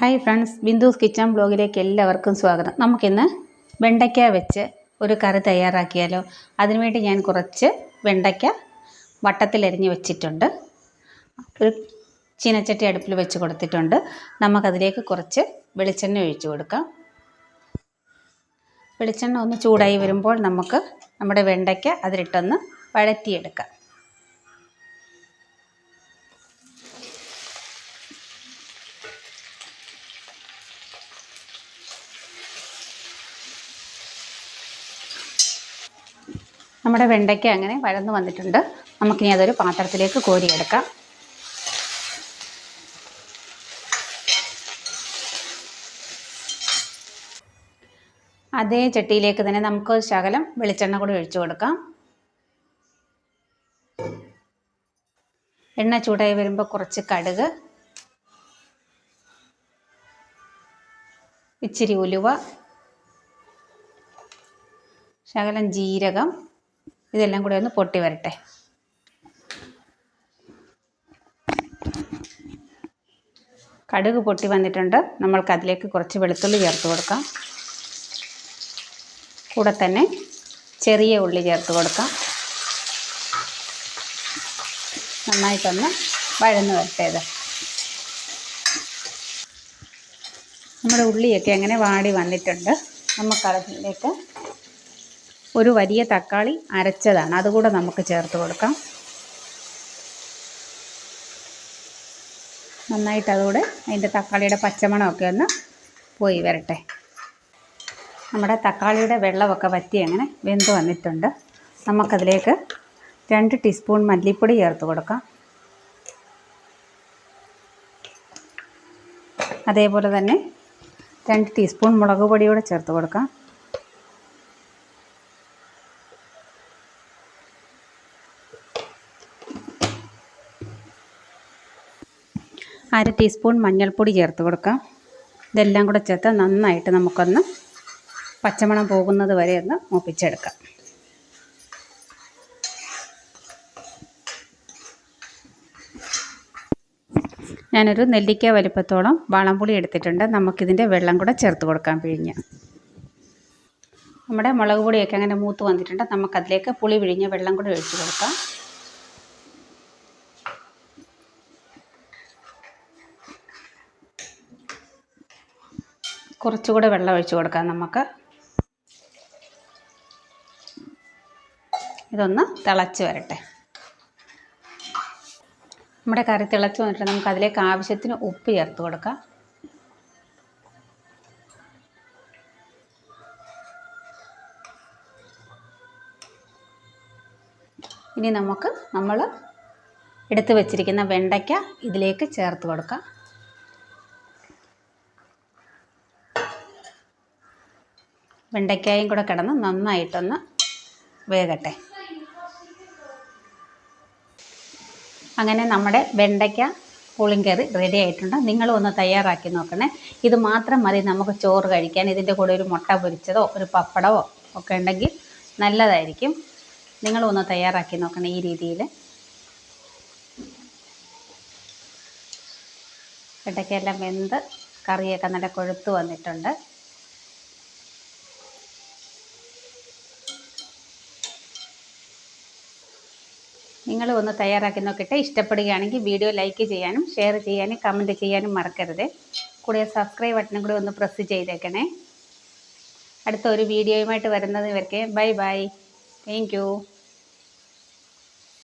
Hi friends Bindu's kitchen ബ്ലോഗിലേക്ക് എല്ലാവർക്കും സ്വാഗതം. നമുക്കിന്ന് വെണ്ടയ്ക്ക വെച്ച് ഒരു കറി തയ്യാറാക്കിയാലോ. അതിനുവേണ്ടി ഞാൻ കുറച്ച് വെണ്ടയ്ക്ക വട്ടത്തിലരിഞ്ഞ് വെച്ചിട്ടുണ്ട്. ഒരു ചീനച്ചട്ടി അടുപ്പിൽ വെച്ച് കൊടുത്തിട്ടുണ്ട്. നമുക്കതിലേക്ക് കുറച്ച് വെളിച്ചെണ്ണ ഒഴിച്ചു കൊടുക്കാം. വെളിച്ചെണ്ണ ഒന്ന് ചൂടായി വരുമ്പോൾ നമുക്ക് നമ്മുടെ വെണ്ടയ്ക്ക അതിലിട്ടൊന്ന് വഴറ്റിയെടുക്കാം. നമ്മുടെ വെണ്ടയ്ക്ക അങ്ങനെ വഴന്നു വന്നിട്ടുണ്ട്. നമുക്കിനി അതൊരു പാത്രത്തിലേക്ക് കോരിയെടുക്കാം. അതേ ചട്ടിയിലേക്ക് തന്നെ നമുക്ക് ശകലം വെളിച്ചെണ്ണ കൂടി ഒഴിച്ചു കൊടുക്കാം. എണ്ണ ചൂടായി വരുമ്പോൾ കുറച്ച് കടുക് ഇച്ചിരി ഉലുവ ശകലം ജീരകം ഇതെല്ലാം കൂടെ ഒന്ന് പൊട്ടി വരട്ടെ. കടുക് പൊട്ടി വന്നിട്ടുണ്ട്. നമ്മൾക്ക് അതിലേക്ക് കുറച്ച് വെളുത്തുള്ളി ചേർത്ത് കൊടുക്കാം. കൂടെ തന്നെ ചെറിയ ഉള്ളി ചേർത്ത് കൊടുക്കാം. നന്നായിട്ടൊന്ന് വഴന്ന് വരട്ടെ ഇത്. നമ്മുടെ ഉള്ളിയൊക്കെ അങ്ങനെ വാടി വന്നിട്ടുണ്ട്. നമുക്കതിലേക്ക് ഒരു വലിയ തക്കാളി അരച്ചതാണ്. അതുകൂടെ നമുക്ക് ചേർത്ത് കൊടുക്കാം. നന്നായിട്ട് അതുകൂടെ അതിന്റെ തക്കാളിയുടെ പച്ചമണമൊക്കെ ഒന്ന് പോയി വരട്ടെ. നമ്മുടെ തക്കാളിയുടെ വെള്ളമൊക്കെ വറ്റി അങ്ങനെ വെന്ത് വന്നിട്ടുണ്ട്. നമുക്കതിലേക്ക് രണ്ട് ടീസ്പൂൺ മല്ലിപ്പൊടി ചേർത്ത് കൊടുക്കാം. അതേപോലെ തന്നെ രണ്ട് ടീസ്പൂൺ മുളക് പൊടിയോടെ ചേർത്ത് കൊടുക്കാം. അര ടീസ്പൂൺ മഞ്ഞൾപ്പൊടി ചേർത്ത് കൊടുക്കാം. ഇതെല്ലാം കൂടെ ചേർത്ത് നന്നായിട്ട് നമുക്കൊന്ന് പച്ചമണം പോകുന്നത് വരെ ഒന്ന് മൂപ്പിച്ചെടുക്കാം. ഞാനൊരു നെല്ലിക്ക വലിപ്പത്തോളം വാളംപുളി എടുത്തിട്ടുണ്ട്. നമുക്കിതിന്റെ വെള്ളം കൂടെ ചേർത്ത് കൊടുക്കാൻ പിഴിഞ്ഞ്. നമ്മുടെ മുളക് പൊടിയൊക്കെ അങ്ങനെ മൂത്ത് വന്നിട്ടുണ്ട്. നമുക്കതിലേക്ക് പുളി പിഴിഞ്ഞ് വെള്ളം കൂടെ ഒഴിച്ച് കൊടുക്കാം. കുറച്ചുകൂടെ വെള്ളം ഒഴിച്ചു കൊടുക്കാം നമുക്ക്. ഇതൊന്ന് തിളച്ച് വരട്ടെ. നമ്മുടെ കറി തിളച്ച് വന്നിട്ട് നമുക്ക് അതിലേക്ക് ആവശ്യത്തിന് ഉപ്പ് ചേർത്ത് കൊടുക്കാം. ഇനി നമുക്ക് നമ്മൾ എടുത്തു വെച്ചിരിക്കുന്ന വെണ്ടയ്ക്ക ഇതിലേക്ക് ചേർത്ത് കൊടുക്കാം. വെണ്ടയ്ക്കായും കൂടെ കിടന്ന് നന്നായിട്ടൊന്ന് വേകട്ടെ. അങ്ങനെ നമ്മുടെ വെണ്ടയ്ക്ക പുളിങ്കറി റെഡി ആയിട്ടുണ്ട്. നിങ്ങളും ഒന്ന് തയ്യാറാക്കി നോക്കണേ. ഇത് മാത്രം മതി നമുക്ക് ചോറ് കഴിക്കാൻ. ഇതിന്റെ കൂടെ ഒരു മുട്ട പൊരിച്ചതോ ഒരു പപ്പടമോ ഒക്കെ ഉണ്ടെങ്കിൽ നല്ലതായിരിക്കും. നിങ്ങളും ഒന്ന് തയ്യാറാക്കി നോക്കണേ ഈ രീതിയിൽ. വെണ്ടയ്ക്കയെല്ലാം വെന്ത് കറിയൊക്കെ നല്ല കൊഴുത്ത് വന്നിട്ടുണ്ട്. നിങ്ങൾ ഒന്ന് തയ്യാറാക്കി നോക്കിയിട്ട് ഇഷ്ടപ്പെടുകയാണെങ്കിൽ വീഡിയോ ലൈക്ക് ചെയ്യാനും ഷെയർ ചെയ്യാനും കമന്റ് ചെയ്യാനും മറക്കരുത്. കൂടെ സബ്സ്ക്രൈബ് ബട്ടണും കൂടി ഒന്ന് പ്രസ് ചെയ്തേക്കണേ. അടുത്ത ഒരു വീഡിയോയുമായിട്ട് വരുന്നത് ഇവർക്ക് ബൈ ബൈ താങ്ക്